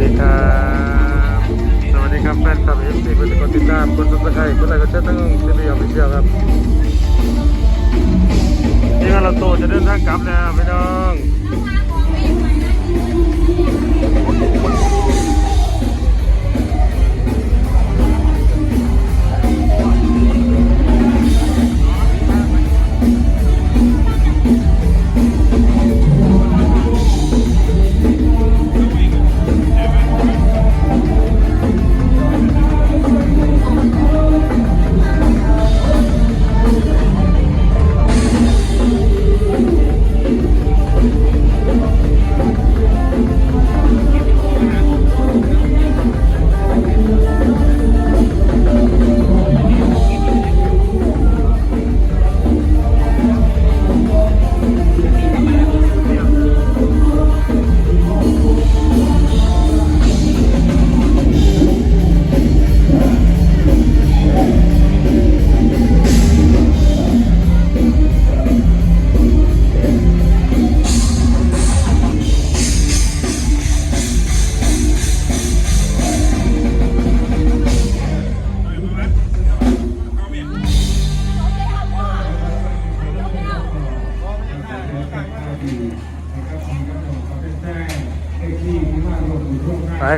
ดีครับ สวัสดีครับแฟนคลับเอฟซีคนกดติดตามคนสนใจคนอะไรก็จะต้องซีรีส์ออฟฟิเชียลครับนี่เราโตจะเดินทางกลับแล้วพี่น้อง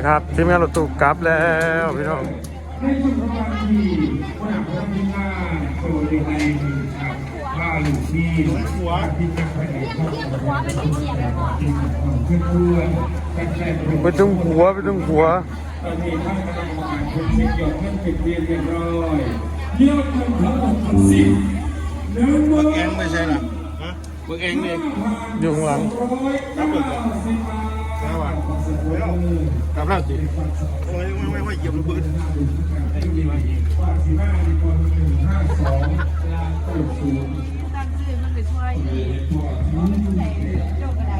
ครับทีมงานรถตู้กลับแล้วพี่น้องในช่วงประมาณที่ผู้นำผู้นำที่มาโชว์ในในครับว่าลูกนี่หัวที่จะไปไหนก็หัวเป็นเสียงแล้วก็เพื่อนเพื่อนแฟนไปถึงหัวไปถึงหัวตอนนี้ท่านกำลังประกาศผลเช็คยอดเงินเป็นเรียนเรียบร้อยยอดเงินทั้งหมดทั้งสิ้นหนึ่งหมื่นเองไม่ใช่หรอฮะมึงเองนี่อยู่ข้างหลัง ร้อยเก้าสิบบาทนะกลับแล้วสิโอ้ยไม่ไม่ไม่เหยียบพื้นว่าสิบห้าดีกว่าหนึ่งห้าสองลาเก้าศูนย์ตั้งชื่อมันเป็นช่อะไร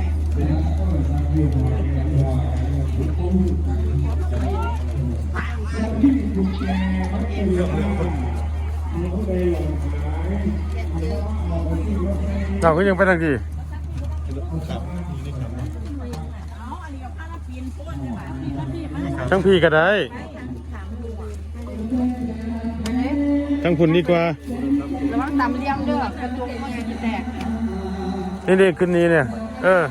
เราก็ยังไปทางที่ ทั้งพี่ก็ได้ ทั้งคุณดีกว่าระวังตำเลี้ยงเด้อกระจกมันจะแตกนี่นี่ขึ้นนี้เนี่ย เออ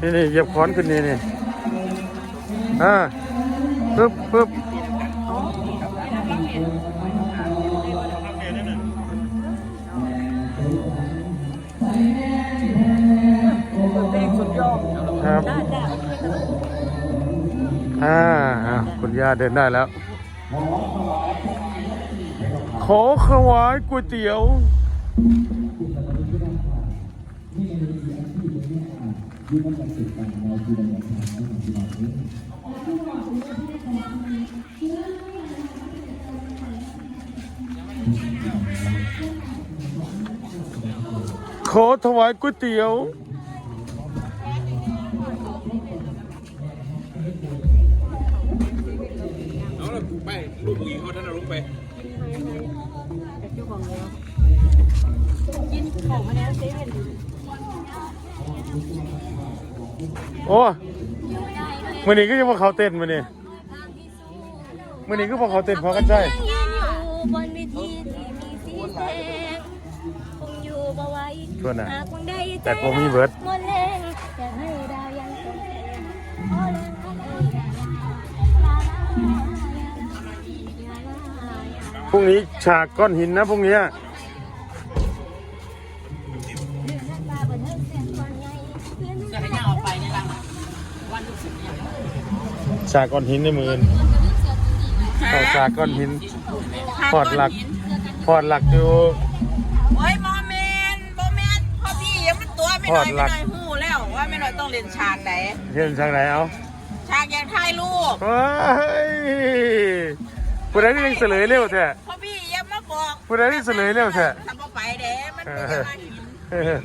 นี่นี่เหยียบค้อนขึ้นนี่นี่อ่าปึ๊บปึ๊บ ครับ อ่าคุณย่าเดินได้แล้ว ขอขวายก๋วยเตี๋ยว ขอถวายก๋วยเตี๋ยว ไปลูกยิงเขาท่านเอาลงไปกินของมาแล้วเซเว่นโอ้มื่อนี้ก็ยังมาเขาเต้นมื่อนี้มื่อนี้ก็พอเขาเต้นพอกันใช่ยืนอยู่บนเวทีที่มีสีแดงคงอยู่บ่ไหวชวนน่ะหากคงได้แต่คงมีเบิดหมดแรงอยากให้ พรุ่งนี้ฉากก้อนหินนะพรุ่งนี้เดือนนั้นตาบันเทิงเสียงก่อนไงเดือนนั้นจะให้ย่าออกไปในรังวันลูกศิษย์เนี่ยฉากก้อนหินในมือเข้าฉากก้อนหินพอดหลักพอดหลักอยู่โอ้ยโมเมนโมเมนพ่อพี่ยังมันตัวไม่หน่อยไม่หน่อยหูแล้วว่าไม่หน่อยต้องเล่นฉากไหนเห็นฉากไหนเอาฉากอยากถ่ายรูปเฮ้ย ผู้ใดที่ยังเสลยเร็วแท้พ่อพี่ยังมาบอกผู้ใดที่เสลยเร็วแท้ทำบ่ไปเด้มันเป็นยังไงหินเออ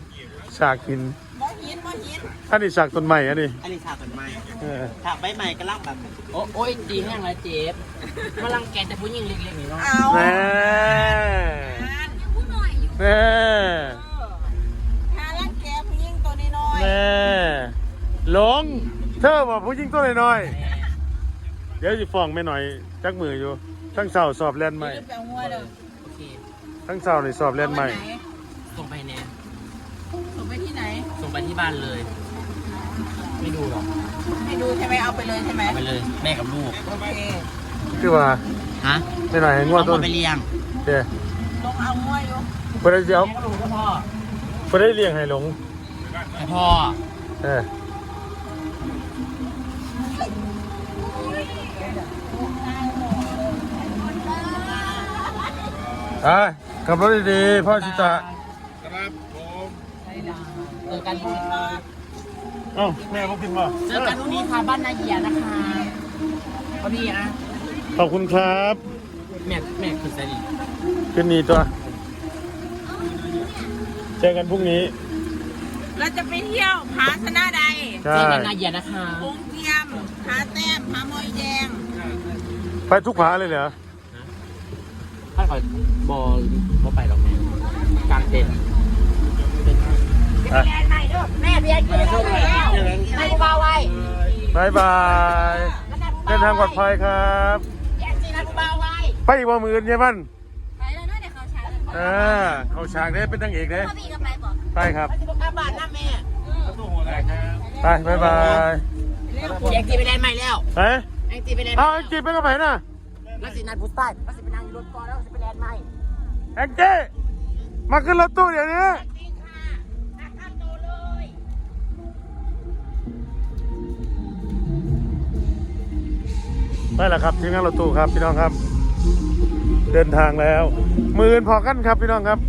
ฉากหินบ่หินบ่หินอันนี้ฉากต้นไม้อันนี้อันนี้ฉากต้นไม้เออฉากใบใหม่ก็ลักแบบโอ้โอ้ยดีแห้งแล้วเจ็บมาลังแกแต่ผู้หญิงเล็กๆนี่เนาะเอาแน่ผู้หน่อยอยู่แน่หาลังแกผู้หญิงตัวน้อยแน่หลงเธอบอกผู้หญิงตัวน้อยๆ เดี๋ยวจะฟ้องไม่หน่อยจักมืออยู่ ทั้งเสาสอบแลนใหม่จะไปเอางัวเด้อโอเคทั้งเสาในสอบแลนใหม่ เอาไว้ไหนส่งไปแน่ส่งไปที่ไหน ส่งไปที่บ้านเลย ไม่ดูหรอกให้ดูใช่ไหมเอาไปเลยใช่ไหมเอาไปเลยแม่กับลูกโอเคคือว่าฮะไม่หน่อยให้งวดเอาต้มานไปเลี้ยงเดี๋ยวลงเอางัวอยู่เพื่อจะเอาแม่กับลูกก็พ่อเพื่อได้เลี้ยงให้หลงให้พ่อเออ อะขับรถดีๆพ่อชิตะครับผมเจอกันพรุ่งนี้เอ้าแม่พวกกินบ่เจอกันพรุ่งนี้ค่ะบ้านนาเหยียนะคะพอดีอะขอบคุณครับแม่แม่คือสนิทขึ้นนี่ตัว เจอกันพรุ่งนี้ เราจะไปเที่ยวผาชนะใดใช่ เจอกันนาเหยียนะคะโงเทียมผาแต้มผามอยแดงไปทุกผาเลยเหรอ ถ้าขอบอลบอไปหรอกแม่กลางเต็นท์อะแม่เบียร์กินแล้วไม่เบาไว้บายบายเดินทางปลอดภัยครับแยกจีนกูเบาไว้ไปอีกว่ามืออื่นเนี่ยมันไปแล้วเนาะเดี๋ยวเขาช้าแล้วเออเขาฉากได้เป็นนางเอกเลยพ่อพี่ก็ไปบอกไปครับกลับบ้านนะแม่ไปบายบายแยกจีไปแลนด์ใหม่แล้วเฮ้ยแยกจีไปแลนด์เอาจีไปกับไหนน่ะแล้วสินัดพุทธใต้ นั่งอยู่รถก่อนแล้วสิไปแลนด์ใหม่แองจี้มาขึ้นรถตู้เดี๋ยวนี้ไปแล้วครับทีมงานรถตู้ครับพี่น้องครับ เดินทางแล้วมืออื่นพอกันครับพี่น้องครับ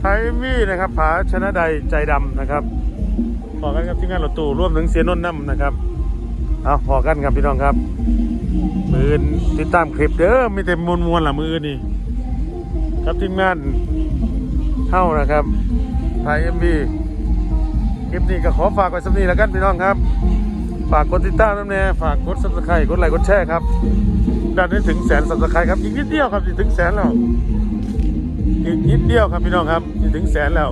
ไทยมี่นะครับผาชนะใดใจดำนะครับพอกันครับทีมงานรถตู้ร่วมถึงเสียนนท์น้ำนะครับเอาพอกันครับพี่น้องครับ มืออื่นติดตามคลิปเด้อมีแต่มวลมวลๆละมือนนี่ครับทีมงานเท่านะครับไทยเอ็มบีคลิปนี้ก็ขอฝากไว้สำนีแล้วกันพี่น้องครับฝากกดติดตามน้ำแน่ฝากกดซับสไครต์กดไลค์กดแชร์ครับดันให้ถึงแสนซับสไครต์ครับอีกนิดเดียวครับจะถึงแสนแล้วอีกนิดเดียวครับพี่น้องครับจะถึงแสนแล้ว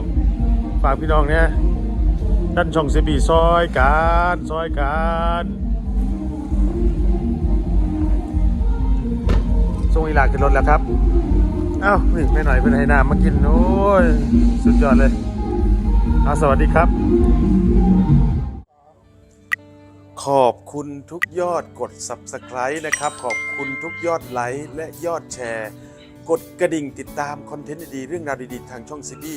ฝากพี่น้องเนี่ยดันช่องเซบีซอยการซอยการ ส่งอีหลาขึ้นรถแล้วครับ เอ้านี่ไม่หน่อยเป็นไหน้ำมากิน โอ้ย สุดยอดเลยเอาสวัสดีครับ ขอบคุณทุกยอดกด Subscribe นะครับ ขอบคุณทุกยอดไลค์และยอดแชร์ กดกระดิ่งติดตามคอนเทนต์ดีๆ เรื่องราวดีๆ ทางช่องซีบี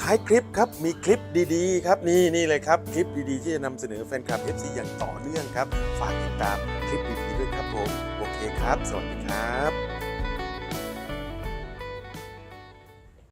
ท้ายคลิปครับ มีคลิปดีๆ ครับ นี่นี่เลยครับ คลิปดีๆ ที่จะนำเสนอแฟนคลับ FC อย่างต่อเนื่องครับ ฝากติดตามคลิปดีๆด้วยครับผม ครับ สวัสดีครับ